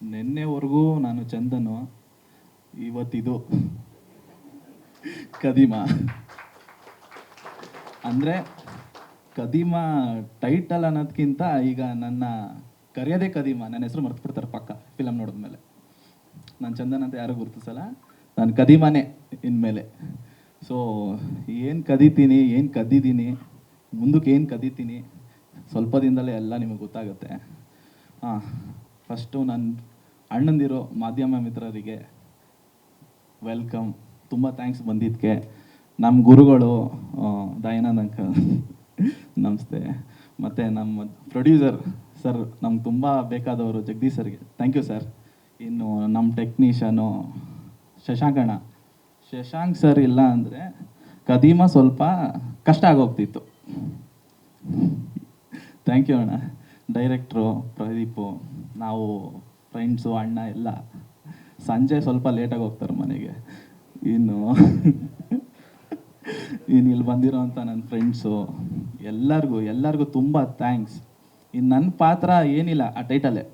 ನಿನ್ನೆವರೆಗೂ ನಾನು ಚಂದನು ಇವತ್ತಿದು ಕದಿಮ. ಅಂದರೆ ಕದಿಮ ಟೈಟಲ್ ಅನ್ನೋದಕ್ಕಿಂತ ಈಗ ನನ್ನ ಕರೆಯೋದೇ ಕದಿಮ. ನನ್ನ ಹೆಸರು ಮರ್ತು ಬಿಡ್ತಾರೆ ಪಕ್ಕ ಫಿಲಮ್ ನೋಡಿದ್ಮೇಲೆ ನಾನು ಚಂದನ್ ಅಂತ ಯಾರು ಗುರುತಿಸಲ್ಲ. ನಾನು ಕದಿಮನೇ ಇನ್ಮೇಲೆ. ಸೊ ಏನು ಕದೀತೀನಿ, ಏನು ಕದ್ದಿದ್ದೀನಿ ಮುಂದಕ್ಕೆ ಏನು ಕದೀತೀನಿ, ಸ್ವಲ್ಪ ದಿನದಲ್ಲೇ ಎಲ್ಲ ನಿಮಗೆ ಗೊತ್ತಾಗುತ್ತೆ. ಹಾಂ. ಫಸ್ಟು ನನ್ನ ಅಣ್ಣಂದಿರೋ ಮಾಧ್ಯಮ ಮಿತ್ರರಿಗೆ ವೆಲ್ಕಮ್. ತುಂಬ ಥ್ಯಾಂಕ್ಸ್ ಬಂದಿದ್ದಕ್ಕೆ ನಮ್ಮ ಗುರುಗಳು ದಯಾನಂದ್ ಅಂಕಲ್, ನಮಸ್ತೆ. ಮತ್ತು ನಮ್ಮ ಪ್ರೊಡ್ಯೂಸರ್ ಸರ್, ನಮ್ಗೆ ತುಂಬ ಬೇಕಾದವರು ಜಗದೀಶ್ ಸರ್ಗೆ. Thank you sir. ಇನ್ನು ನಮ್ಮ ಟೆಕ್ನಿಷಿಯನು ಶಶಾಂಕಣ್ಣ ಶಶಾಂಕ್ ಸರ್ ಇಲ್ಲ ಅಂದರೆ ಕದೀಮ ಸ್ವಲ್ಪ ಕಷ್ಟ ಆಗೋಗ್ತಿತ್ತು. ಥ್ಯಾಂಕ್ ಯು ಅಣ್ಣ. ಡೈರೆಕ್ಟ್ರು ಪ್ರದೀಪು. ನಾವು ಫ್ರೆಂಡ್ಸು ಅಣ್ಣ ಎಲ್ಲ ಸಂಜೆ ಸ್ವಲ್ಪ ಲೇಟಾಗಿ ಹೋಗ್ತಾರೆ ಮನೆಗೆ. ಇನ್ನು ಇನ್ನು ಇಲ್ಲಿ ಅಂತ ನನ್ನ ಫ್ರೆಂಡ್ಸು ಎಲ್ಲರಿಗೂ ಎಲ್ಲರಿಗೂ ತುಂಬ ಥ್ಯಾಂಕ್ಸ್ ಇನ್ನು ನನ್ನ ಪಾತ್ರ ಏನಿಲ್ಲ ಆ ಟೈಟಲ್ಲೇ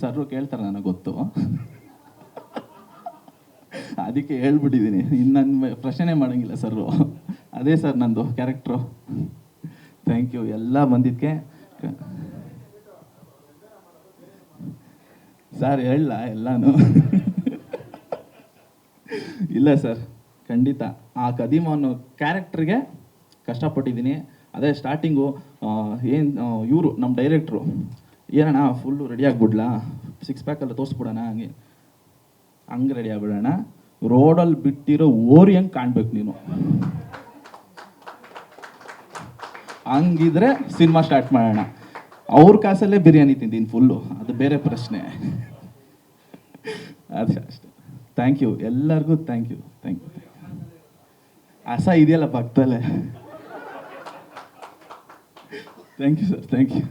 ಸರ್ರು ಕೇಳ್ತಾರೆ ನನಗೆ ಗೊತ್ತು. ಅದಕ್ಕೆ ಹೇಳ್ಬಿಟ್ಟಿದ್ದೀನಿ ಇನ್ನು ನನ್ನ ಪ್ರಶ್ನೆ ಮಾಡೋಂಗಿಲ್ಲ ಸರ್ರು. ಅದೇ ಸರ್ ನಂದು ಕ್ಯಾರೆಕ್ಟ್ರು ಥ್ಯಾಂಕ್ ಯು ಎಲ್ಲ ಬಂದಿದ್ದಕ್ಕೆ ಸರ್ ಹೇಳ ಎಲ್ಲಾನು. ಇಲ್ಲ ಸರ್, ಖಂಡಿತ. ಆ ಕದೀಮ ಅನ್ನೋ ಕ್ಯಾರೆಕ್ಟ್ರಿಗೆ ಕಷ್ಟಪಟ್ಟಿದ್ದೀನಿ. ಅದೇ ಸ್ಟಾರ್ಟಿಂಗು ಏನು ಇವರು ನಮ್ಮ ಡೈರೆಕ್ಟ್ರು ಏನಣ್ಣ ಫುಲ್ಲು ರೆಡಿ ಆಗ್ಬಿಡ್ಲಾ? ಸಿಕ್ಸ್ ಪ್ಯಾಕಲ್ಲಿ ತೋರಿಸ್ಬಿಡೋಣ, ಹಂಗೆ. ಹಂಗೆ ರೆಡಿ ಆಗ್ಬಿಡೋಣ. ರೋಡಲ್ಲಿ ಬಿಟ್ಟಿರೋ ಓರಿ ಹಂಗೆ ಕಾಣ್ಬೇಕು ನೀನು. ಹಂಗಿದ್ರೆ ಸಿನಿಮಾ ಸ್ಟಾರ್ಟ್ ಮಾಡೋಣ. ಅವ್ರ ಕಾಸಲ್ಲೇ ಬಿರಿಯಾನಿ ತಿಂದೀನಿ ಫುಲ್ಲು ಅದು ಬೇರೆ ಪ್ರಶ್ನೆ. ಅದೇ ಅಷ್ಟೇ. ಥ್ಯಾಂಕ್ ಯು ಎಲ್ಲರಿಗೂ ಥ್ಯಾಂಕ್ ಯು ಥ್ಯಾಂಕ್ ಯು ಹಸ ಇದೆಯಲ್ಲ ಭಕ್ತಲ್ಲೇ thank you sir thank you